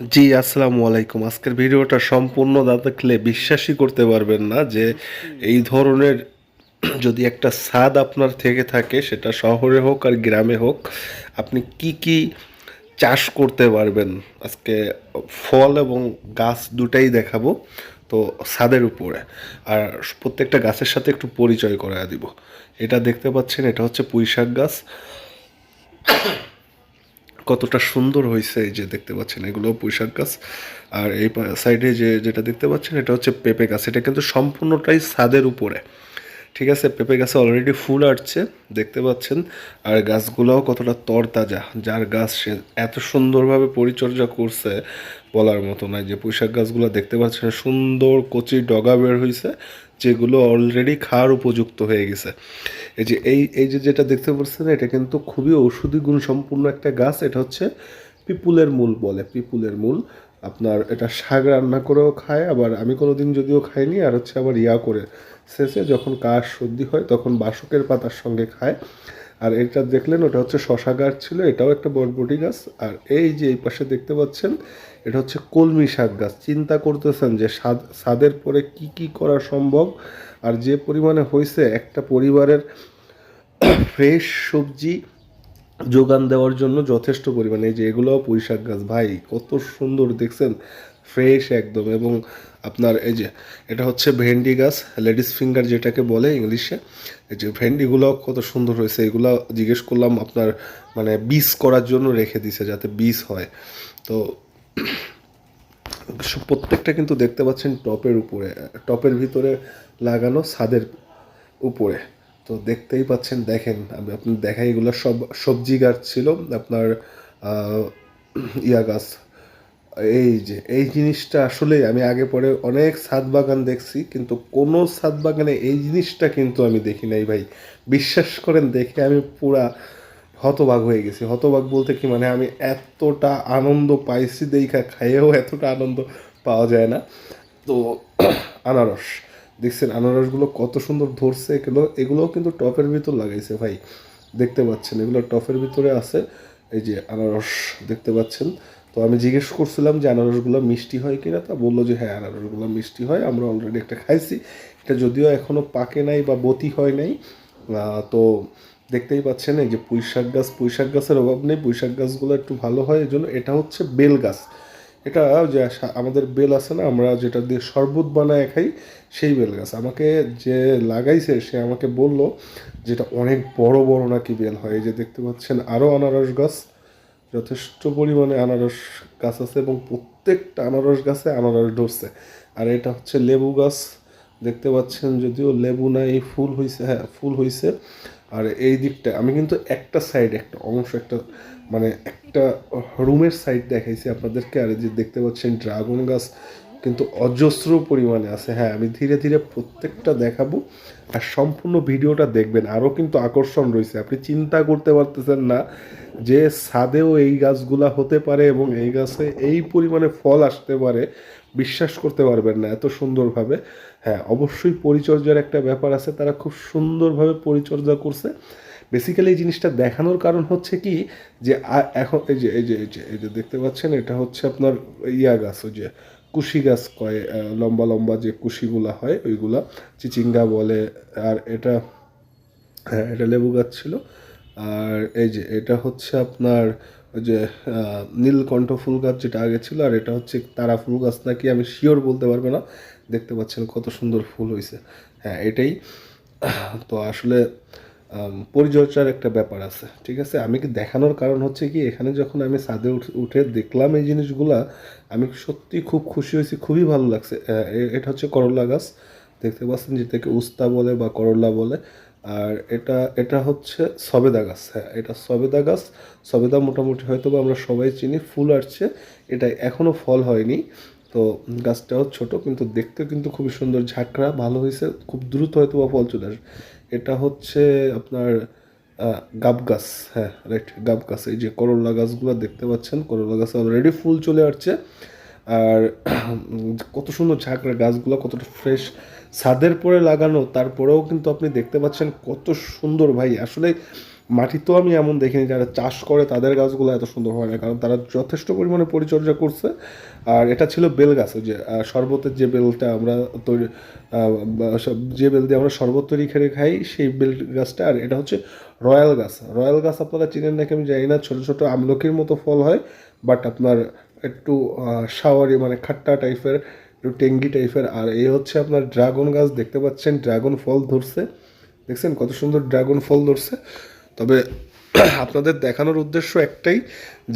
জি, আসসালামু আলাইকুম। আজকের ভিডিওটা সম্পূর্ণ না দেখলে বিশ্বাসই করতে পারবেন না যে এই ধরনের যদি একটা স্বাদ আপনার থেকে থাকে, সেটা শহরে হোক আর গ্রামে হোক, আপনি কি কি চাষ করতে পারবেন? আজকে ফল এবং গাছ দুটাই দেখাবো, তো ছাদের উপরে। আর প্রত্যেকটা গাছের সাথে একটু পরিচয় করায় দিব। এটা দেখতে পাচ্ছেন, এটা হচ্ছে পুঁইশাক গাছ। কতটা সুন্দর হয়েছে এই যে দেখতে পাচ্ছেন, এগুলো পুঁইশাক গাছ। আর এই সাইডে যে, যেটা দেখতে পাচ্ছেন, এটা হচ্ছে পেঁপে গাছ। এটা কিন্তু সম্পূর্ণটাই ছাদের উপরে। ঠিক আছে, পেঁপে গাছে অলরেডি ফুল আসছে, দেখতে পাচ্ছেন। আর গাছগুলোও কতটা তরতাজা, যার গাছ সে এত সুন্দরভাবে পরিচর্যা করছে বলার মতো নয়। যে পুঁইশাক গাছগুলো দেখতে পাচ্ছেন, সুন্দর কচি ডগা বের হয়েছে যেগুলো অলরেডি খাওয়ার উপযুক্ত হয়ে গেছে। এই যে, এই এই যে যেটা দেখতে পাচ্ছেন, এটা কিন্তু খুবই ঔষধি গুণ সম্পূর্ণ একটা গাছ। এটা হচ্ছে পিপুলের মূল বলে, পিপুলের মূল। আপনার এটা শাক রান্না করেও খায়, আবার আমি কোনোদিন যদিও খাইনি, আর হচ্ছে আবার ইয়া করে শেষে যখন কাশ সর্দি হয়, তখন বাসকের পাতার সঙ্গে খায়। আর এটা দেখলেন, ওটা হচ্ছে শশা গাছ ছিল, এটাও একটা বরবটি গাছ। আর এই যে, এই পাশে দেখতে পাচ্ছেন, এটা হচ্ছে কলমি শাক গাছ। চিন্তা করতেছেন যে স্বাদ স্বাদের পরে কি কি করা সম্ভব? আর যে পরিমাণে হয়েছে একটা পরিবারের ফ্রেশ সবজি যোগান দেওয়ার জন্য যথেষ্ট পরিমাণে। এই যে এগুলোও পুঁইশাক গাছ। ভাই, কত সুন্দর, দেখছেন? ফ্রেশ একদম। এবং আপনার এই যে, এটা হচ্ছে ভেন্ডি গাছ, লেডিস ফিঙ্গার যেটাকে বলে ইংলিশে। এই যে ভেন্ডিগুলো কত সুন্দর হয়েছে। এগুলো জিজ্ঞেস করলাম আপনার মানে বীজ করার জন্য রেখে দিছে যাতে বীজ হয়। তো প্রত্যেকটা কিন্তু দেখতে পাচ্ছেন টপের উপরে, টপের ভিতরে লাগানো ছাদের উপরে। তো দেখতেই পাচ্ছেন, দেখেন, আমি আপনি দেখাই এগুলো সব সবজি গাছ ছিল, আপনার ইয়া গাছ। এই যে, এই জিনিসটা আসলে আমি আগে পরে অনেক ছাদ বাগান দেখছি, কিন্তু কোনো ছাদ বাগানে এই জিনিসটা কিন্তু আমি দেখি নাই ভাই। বিশ্বাস করেন, দেখে আমি পুরা হতবাক হয়ে গেছি। হতবাক বলতে কি মানে আমি এতটা আনন্দ পাইছি, দেখা খাইয়েও এতটা আনন্দ পাওয়া যায় না। তো, আনারস। দেখছেন, আনারসগুলো কত সুন্দর ধরছে, এগুলো, এগুলোও কিন্তু টপের ভিতর লাগাইছে ভাই। দেখতে পাচ্ছেন, এগুলো টপের ভিতরে আছে, এই যে আনারস দেখতে পাচ্ছেন। তো আমি জিজ্ঞেস করছিলাম যে আনারসগুলো মিষ্টি হয় কিনা, তা বলল যে হ্যাঁ আনারসগুলো মিষ্টি হয়, আমরা অলরেডি একটা খাইছি। এটা যদিও এখনও পাকে নাই বা বতি হয় নাই তো দেখতেই পাচ্ছেন, এই যে পুঁইশাক গাছ, পুঁইশাক গাছের অভাব নেই, পুঁইশাক গাছগুলো একটু ভালো হয় এই জন্য এটা হচ্ছে বেল গাছ। এটা যে আমাদের বেল আছে না, আমরা যেটা দিয়ে শরবত বানায় খাই, সেই বেল গাছ। আমাকে যে লাগাইছে, সে আমাকে বলল যেটা অনেক বড় বড় নাকি বেল হয়। যে দেখতে পাচ্ছেন আরও আনারস গাছ, যথেষ্ট পরিমাণে আনারস গাছ আছে এবং প্রত্যেকটা আনারস গাছে আনারস ধরছে। আর এটা হচ্ছে লেবু গাছ। দেখতে পাচ্ছেন যদিও লেবু নাই, ফুল হয়েছে হ্যাঁ ফুল হয়েছে আর এই দিকটা, আমি কিন্তু একটা সাইড একটা অংশ, একটা মানে একটা রুমের সাইড দেখাইছি আপনাদেরকে। আর যে দেখতে পাচ্ছেন ড্রাগন গাছ কিন্তু অজস্র পরিমাণে আছে। হ্যাঁ আমি ধীরে ধীরে প্রত্যেকটা দেখাবো আর সম্পূর্ণ ভিডিওটা দেখবেন। আরও কিন্তু আকর্ষণ রয়েছে। আপনি চিন্তা করতে পারতেছেন না যে ছাদেও এই গাছগুলা হতে পারে এবং এই গাছে এই পরিমাণে ফল আসতে পারে। বিশ্বাস করতে পারবেন না এত সুন্দরভাবে। হ্যাঁ অবশ্যই পরিচর্যার একটা ব্যাপার আছে, তারা খুব সুন্দরভাবে পরিচর্যা করছে। বেসিক্যালি এই জিনিসটা দেখানোর কারণ হচ্ছে কি যে এখন এই যে এই যে এই যে এই যে দেখতে পাচ্ছেন, এটা হচ্ছে আপনার ইয়া গাছ, ওই যে কুশি গাছ কয় লম্বা লম্বা যে কুশিগুলা হয়, ওইগুলা চিচিঙ্গা বলে, আর এটা হ্যাঁ এটা লেবু গাছ ছিল। আর এই যে, এটা হচ্ছে আপনার যে নীলকণ্ঠ ফুল গাছ যেটা আগে ছিল, আর এটা হচ্ছে তারা ফুল গাছ নাকি আমি শিওর বলতে পারব না। দেখতে পাচ্ছেন কত সুন্দর ফুল হয়েছে হ্যাঁ এটাই। তো আসলে পরিচর্যার একটা ব্যাপার আছে, ঠিক আছে? আমি কি দেখানোর কারণ হচ্ছে কি, এখানে যখন আমি ছাদে উঠে দেখলাম এই জিনিসগুলা, আমি সত্যি খুব খুশি হয়েছি, খুবই ভালো লাগছে। এটা হচ্ছে করলা গাছ। দেখতে পাচ্ছেন যেটাকে উস্তা বলে বা করলা বলে। আর এটা এটা হচ্ছে সবেদা গাছ হ্যাঁ এটা সবেদা গাছ। সবেদা মোটামুটি হয়তো বা আমরা সবাই চিনি, ফুল আসছে এটা এখনও ফল হয়নি। তো গাছটাও ছোট, কিন্তু দেখতে কিন্তু খুবই সুন্দর, ঝাঁকড়া, ভালো হয়েছে, খুব দ্রুত হয়তো বা ফল চলে এটা হচ্ছে আপনার গাব গাছ হ্যাঁ রাইট গাব গাছ, এই যে করলা গাছগুলো দেখতে পাচ্ছেন, করলা গাছে অলরেডি ফুল চলে আসছে। আর কত সুন্দর ঝাঁকড়া গাছগুলো, কতটা ফ্রেশ ছাদের পরে লাগানো, তারপরেও কিন্তু আপনি দেখতে পাচ্ছেন কত সুন্দর ভাই। আসলে মাটি তো আমি এমন দেখিনি, যারা চাষ করে তাদের গাছগুলো এত সুন্দর হয় না, কারণ তারা যথেষ্ট পরিমাণে পরিচর্যা করছে। আর এটা ছিল বেল গাছ, যে শরবতের যে বেলটা আমরা তৈরি যে বেল দিয়ে আমরা শরবত তৈরি করে খাই, সেই বেল গাছটা, আর এটা হচ্ছে রয়্যাল গাছ। রয়্যাল গাছ আপনারা চিনেন নাকি আমি জানি না, ছোটো ছোটো আমলকির মতো ফল হয়, বাট আপনার একটু সাওয়ারি মানে খাট্টা টাইপের একটু টেঙ্গি টাইপের। আর এই হচ্ছে আপনার ড্রাগন গাছ, দেখতে পাচ্ছেন ড্রাগন ফল ধরছে। দেখছেন কত সুন্দর ড্রাগন ফল ধরছে। তবে আপনাদের দেখানোর উদ্দেশ্য একটাই,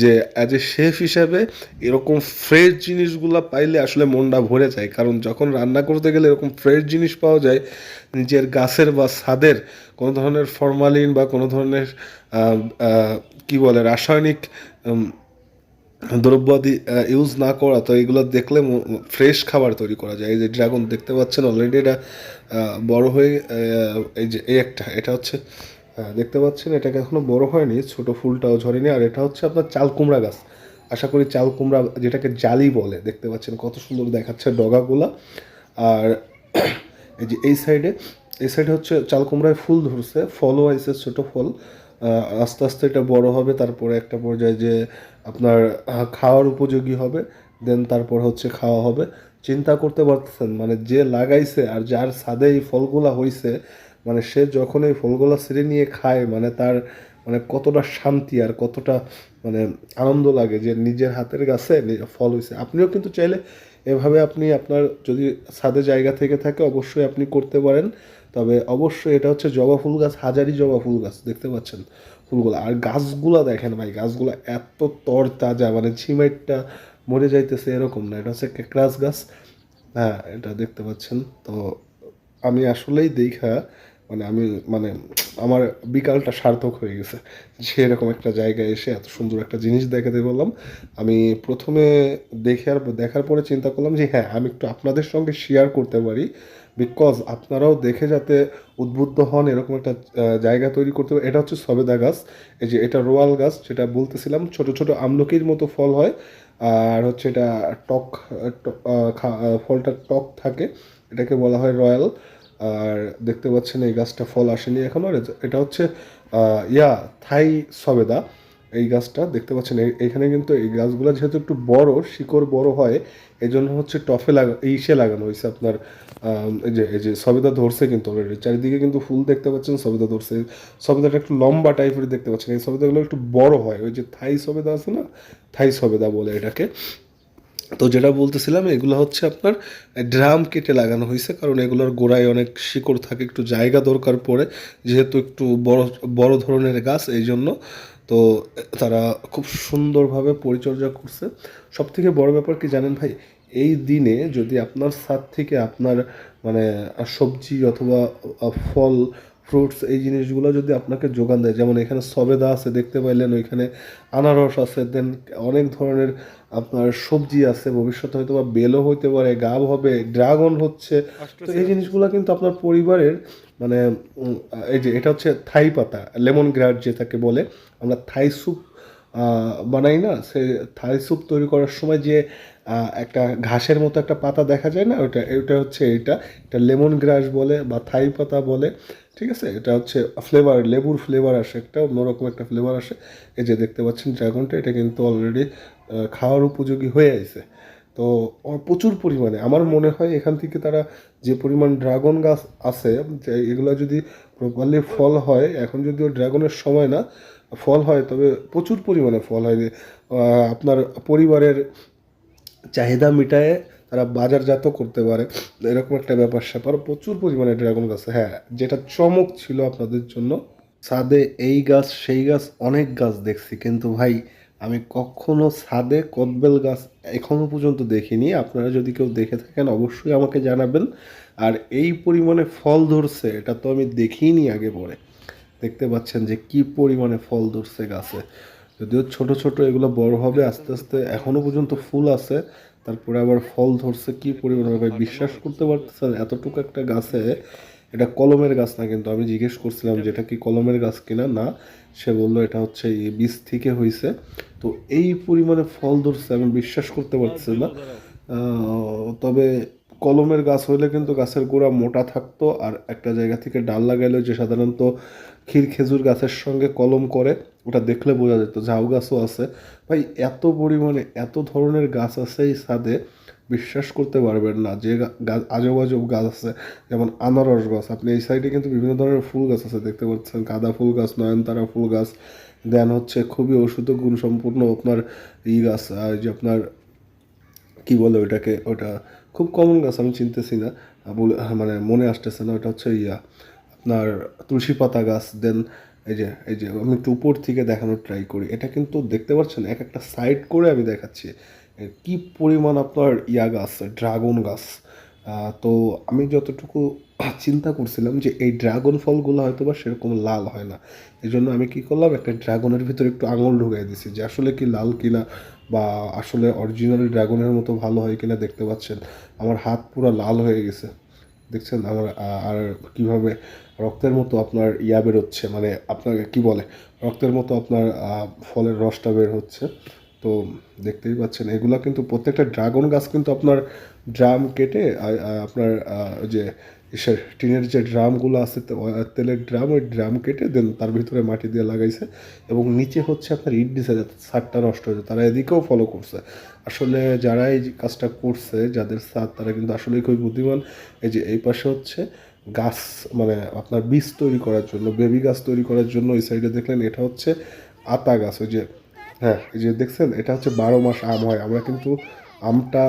যে অ্যাজ এ শেফ হিসাবে এরকম ফ্রেশ জিনিসগুলো পাইলে আসলে মনটা ভরে যায়। কারণ যখন রান্না করতে গেলে এরকম ফ্রেশ জিনিস পাওয়া যায়, নিজের গাছের বা ছাদের কোনো ধরনের ফরমালিন বা কোনো ধরনের কি বলে, রাসায়নিক দ্রব্যাদি ইউজ না করা, তো এগুলো দেখলে ফ্রেশ খাবার তৈরি করা যায়। এই যে ড্রাগন দেখতে পাচ্ছেন অলরেডি এটা বড় হয়ে এই যে এই একটা, এটা হচ্ছে দেখতে পাচ্ছেন এটাকে এখনও বড় হয়নি, ছোট ফুলটাও ঝরেনি, আর এটা হচ্ছে আপনার চাল কুমড়া গাছ। আশা করি চাল কুমড়া যেটাকে জালি বলে, দেখতে পাচ্ছেন কত সুন্দর দেখাচ্ছে ডগাগুলা। আর এই যে এই সাইডে এই সাইডে হচ্ছে চাল কুমড়ায় ফুল ধরছে, ফলও আইসে ছোটো ফল। আস্তে আস্তে এটা বড় হবে, তারপরে একটা পর্যায়ে যে আপনার খাওয়ার উপযোগী হবে, দেন তারপর হচ্ছে খাওয়া হবে। চিন্তা করতে পারতেছেন মানে যে লাগাইছে আর যার ছাদে এই ফলগুলা হইছে মানে সে যখন এই ফলগুলা ছিঁড়ে নিয়ে খায় মানে তার মানে কতটা শান্তি আর কতটা মানে আনন্দ লাগে যে নিজের হাতের গাছে ফল হয়েছে আপনিও কিন্তু চাইলে এভাবে আপনি আপনার যদি ছাদে জায়গা থেকে থাকে অবশ্যই আপনি করতে পারেন। তবে অবশ্যই এটা হচ্ছে জবা ফুল গাছ, হাজারি জবা ফুল গাছ, দেখতে পাচ্ছেন। ফুলগুলো। আর গাছগুলো দেখেন ভাই, গাছগুলো এত তর তাজা মানে ঝিমাইটটা মরে যাইতেছে, এরকম না। এটা হচ্ছে ক্যাকড়াস গাছ। হ্যাঁ এটা দেখতে পাচ্ছেন। তো আমি আসলেই দেখা মানে আমি মানে আমার বিকালটা সার্থক হয়ে গেছে। সেরকম একটা জায়গায় এসে এত সুন্দর একটা জিনিস দেখাতে বললাম। আমি প্রথমে দেখে আর দেখার পরে চিন্তা করলাম যে হ্যাঁ আমি একটু আপনাদের সঙ্গে শেয়ার করতে পারি। বিকজ আপনারাও দেখে যাতে উদ্বুদ্ধ হন, এরকম একটা জায়গা তৈরি করতে পারে। এটা হচ্ছে সবেদা গাছ। এই যে এটা রোয়াল গাছ, যেটা বলতেছিলাম, ছোট ছোট আমলকির মতো ফল হয়। আর হচ্ছে এটা টক ফলটা টক থাকে। এটাকে বলা হয় রয়্যাল আর দেখতে পাচ্ছেন এই গাছটা ফল আসেনি এখনও। আর এটা- হচ্ছে ইয়া, থাই সবেদা। এই গাছটা দেখতে পাচ্ছেন এইখানে কিন্তু এই গাছগুলো যেহেতু একটু বড়, শিকড় বড় হয় এই জন্য হচ্ছে টফে লাগা ইসে লাগানো হয়েছে আপনার এই যে এই যে সবেদা ধরছে কিন্তু অলরেডি চারিদিকে কিন্তু ফুল দেখতে পাচ্ছেন, সবেদা ধরছে। সবেদাটা একটু লম্বা টাইপের দেখতে পাচ্ছেন, এই সবেদাগুলো একটু বড় হয়। ওই যে থাই সবেদা আছে না? থাই সবেদা বলে এটাকে। তো যেটা বলতেছিলাম, এগুলো হচ্ছে আপনার ড্রাম কেটে লাগানো হয়েছে কারণ এগুলোর গোড়ায় অনেক শিকড় থাকে, একটু জায়গা দরকার পড়ে, যেহেতু একটু বড় বড় ধরনের গাছ এই জন্য তো তারা খুব সুন্দরভাবে পরিচর্যা করছে। সব থেকে বড় ব্যাপার কি জানেন ভাই, এই দিনে যদি আপনার ছাদ থেকে আপনার মানে সবজি অথবা ফল ফ্রুটস এই জিনিসগুলো যদি আপনাকে যোগান দেয় যেমন এখানে সবেদা আছে দেখতে পাইলেন ওইখানে আনারস আছে দেন অনেক ধরনের আপনার সবজি আছে ভবিষ্যতে হয়তো বা বেলও হইতে পারে গাব হবে ড্রাগন হচ্ছে। তো এই জিনিসগুলো কিন্তু আপনার পরিবারের মানে এই যে এটা হচ্ছে থাই পাতা লেমন গ্রাস যেটাকে বলে আমরা থাই স্যুপ বানাই না সে থাই স্যুপ তৈরি করার সময় যে একটা ঘাসের মতো একটা পাতা দেখা যায় না ওটা এটা হচ্ছে এটা এটা লেমন গ্রাস বলে বা থাই পাতা বলে। ঠিক আছে? এটা হচ্ছে ফ্লেভার লেবুর ফ্লেভার আসে একটা, অন্যরকম একটা ফ্লেভার আসে। এই যে দেখতে পাচ্ছেন ড্রাগনটা এটা কিন্তু অলরেডি খাওয়ার উপযোগী হয়ে আছে তো প্রচুর পরিমাণে। আমার মনে হয় এখান থেকে তারা যে পরিমাণ ড্রাগন গাছ আছে এগুলো যদি প্রপারলি ফল হয়, এখন যদিও ড্রাগনের সময় না ফল হয়, তবে প্রচুর পরিমাণে ফল হয়। আপনার পরিবারের চাহিদা মিটায়ে তারা বাজারজাত করতে পারে। এরকম একটা ব্যাপার স্যাপার। প্রচুর পরিমাণে ড্রাগন গাছ হ্যাঁ যেটা চমক ছিল আপনাদের জন্য, ছাদে এই গাছ, সেই গাছ, অনেক গাছ দেখছি। কিন্তু ভাই, আমি কখনো ছাদে কদবেল গাছ এখনও পর্যন্ত দেখিনি। আপনারা যদি কেউ দেখে থাকেন, অবশ্যই আমাকে জানাবেন। আর এই পরিমাণে ফল ধরছে, এটা তো আমি দেখিনি আগে পরে। দেখতে পাচ্ছেন যে কি পরিমাণে ফল ধরছে গাছে। যদিও ছোট ছোট এগুলো বড় হবে, আস্তে আস্তে এখনও পর্যন্ত ফুল আছে। তারপরে আবার ফল ধরছে, কি পরিমাণে ভাই? বিশ্বাস করতে পারতেছেন এতটুকু একটা গাছে, এটা কলমের গাছ না কিন্তু আমি জিজ্ঞেস করছিলাম যে এটা কি কলমের গাছ কিনা? না, সে বলল এটা হচ্ছে বীজ থেকে হয়েছে তো এই পরিমাণে ফল ধরছে, আমি বিশ্বাস করতে পারতেছি না। তবে কলমের গাছ হইলে কিন্তু গাছের গোড়া মোটা থাকতো আর একটা জায়গা থেকে ডাল লাগাইলেও যে সাধারণত ক্ষীর খেজুর গাছের সঙ্গে কলম করে, ওটা দেখলে বোঝা যেত, ঝাউ গাছও আছে। ভাই, এত পরিমাণে, এত ধরনের গাছ আছে এই ছাদে, বিশ্বাস করতে পারবেন না যে গাছ আজব আজব গাছ আছে। যেমন আনারস গাছ, আপনি এই সাইডে কিন্তু বিভিন্ন ধরনের ফুল গাছ আছে, দেখতে পাচ্ছেন। গাঁদা ফুল গাছ, নয়নতারা ফুল গাছ, দেন হচ্ছে খুবই ওষুধ গুণ সম্পূর্ণ আপনার ই গাছ যে আপনার, কি বলে ওইটাকে, ওটা খুব কমন গাছ, আমি চিনতেছি না। বলে- মানে মনে আসতেছে না, ওটা হচ্ছে ইয়া, আপনার তুলসী পাতা গাছ দেন এই যে এই যে, আমি একটু উপর থেকে দেখানোর ট্রাই করি। এটা কিন্তু দেখতে পাচ্ছেন, এক একটা সাইড করে আমি দেখাচ্ছি। কি পরিমাণ আপনার ইয়া গাছ ড্রাগন গাছ। তো আমি যতটুকু চিন্তা করছিলাম যে এই ড্রাগন ফলগুলো হয়তো বা সেরকম লাল হয় না। এই জন্য আমি কি করলাম, একটা ড্রাগনের ভিতরে একটু আঙুল ঢুকাই দিছি যে আসলে কি লাল কিনা বা আসলে অরিজিনাল ড্রাগনের মতো ভালো হয় কিনা দেখতে পাচ্ছেন। আমার হাত পুরো লাল হয়ে গেছে। দেখছেন? আমার আর কীভাবে রক্তের মতো আপনার ইয়া বেরোচ্ছে মানে আপনাকে কি বলে? রক্তের মতো আপনার ফলের রসটা বের হচ্ছে। তো দেখতেই পাচ্ছেন, এগুলা কিন্তু প্রত্যেকটা ড্রাগন গাছ কিন্তু আপনার ড্রাম কেটে আপনার যে ইসের টিনের যে ড্রামগুলো আছে তেলের ড্রাম, ওই ড্রাম কেটে দেন, তার ভিতরে মাটি দিয়ে লাগাইছে এবং নিচে হচ্ছে আপনার ইট দিছে, যাতে ছাদটা নষ্ট হয়েছে তারা এদিকেও ফলো করছে। আসলে যারা এই কাজটা করছে, যাদের ছাদ তারা কিন্তু আসলেই খুবই বুদ্ধিমান। এই যে এই পাশে হচ্ছে গাছ মানে আপনার বীজ তৈরি করার জন্য, বেবি গাছ তৈরি করার জন্য এই সাইডে দেখলেন, এটা হচ্ছে আতা গাছ, ওই যে হ্যাঁ এই যে দেখছেন, এটা হচ্ছে বারো মাস আম হয়। আমরা কিন্তু আমটা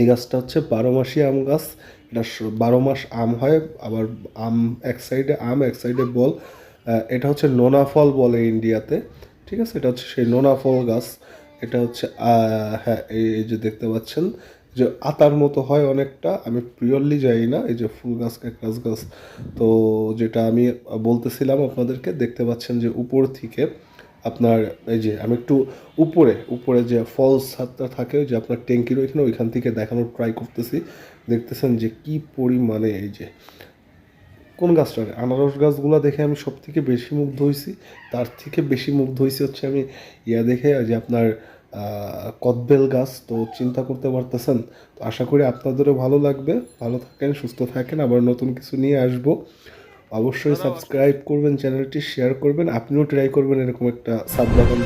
এই গাছটা হচ্ছে বারো মাসি আম গাছ। এটা বারো মাস আম হয়, আবার আম এক সাইডে আম, এক সাইডে বল। এটা হচ্ছে নোনা ফল বলে ইন্ডিয়াতে, ঠিক আছে? এটা হচ্ছে সেই নোনা ফল গাছ। এটা হচ্ছে হ্যাঁ এই যে দেখতে পাচ্ছেন যে আতার মতো হয় অনেকটা। আমি পিওরলি যাই না, এই যে ফুল গাছ, ক্যাকটাস গাছ। তো যেটা আমি বলতেছিলাম আপনাদেরকে, দেখতে পাচ্ছেন যে উপর থেকে আপনার, এই যে আমি একটু উপরে উপরে যে ফলস হাতটা থাকে যে আপনার ট্যাঙ্কির ওইখানে, ওইখান থেকে দেখানোর ট্রাই করতেছি। দেখতেছেন যে কি পরিমাণে এই যে, কোন গাছটা? আনারস গাছগুলো দেখে আমি সব থেকে বেশি মুগ্ধ হয়েছি তার থেকে বেশি মুগ্ধ হয়েছি হচ্ছে আমি ইয়া দেখে যে আপনার কদবেল গাছ। তো চিন্তা করতে পারতেছেন? তো আশা করি আপনাদেরও ভালো লাগবে। ভালো থাকেন, সুস্থ থাকেন। আবার নতুন কিছু নিয়ে আসব। অবশ্যই সাবস্ক্রাইব করবেন চ্যানেলটি শেয়ার করবেন। আপনিও ট্রাই করবেন এরকম একটা সাব বাগান